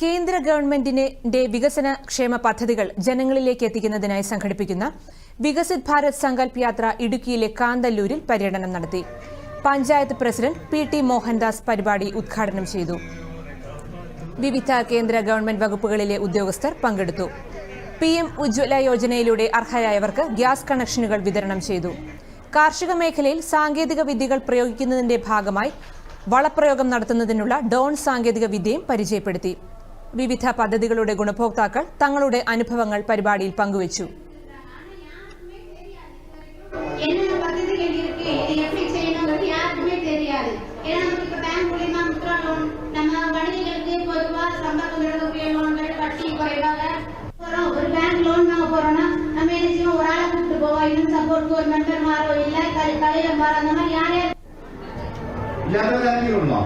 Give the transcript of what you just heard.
കേന്ദ്ര ഗവൺമെന്റിന്റെ വികസന ക്ഷേമ പദ്ധതികൾ ജനങ്ങളിലേക്ക് എത്തിക്കുന്നതിനായി സംഘടിപ്പിക്കുന്ന വികസിത് ഭാരത് സങ്കല്പ് യാത്ര ഇടുക്കിയിലെ കാന്തല്ലൂരിൽ പര്യടനം നടത്തി. Panchayat president P T Mohandas പരിപാടി ഉദ്ഘാടനം ചെയ്തു. വിവിധ കേന്ദ്ര ഗവൺമെന്റ് വകുപ്പുകളിലെ ഉദ്യോഗസ്ഥർ പങ്കെടുത്തു. പി എം ഉജ്ജ്വല യോജനയിലൂടെ അർഹരായവർക്ക് ഗ്യാസ് കണക്ഷനുകൾ വിതരണം ചെയ്തു. കാർഷിക മേഖലയിൽ സാങ്കേതിക വിദ്യകൾ പ്രയോഗിക്കുന്നതിന്റെ ഭാഗമായി വളപ്രയോഗം നടത്തുന്നതിനുള്ള ഡോൺ സാങ്കേതിക വിദ്യയും പരിചയപ്പെടുത്തി. വിവിധ പദ്ധതികളുടെ ഗുണഭോക്താക്കൾ തങ്ങളുടെ അനുഭവങ്ങൾ പരിപാടിയിൽ പങ്കുവച്ചു. ഇല്ലാതെ ഉണ്ടോ?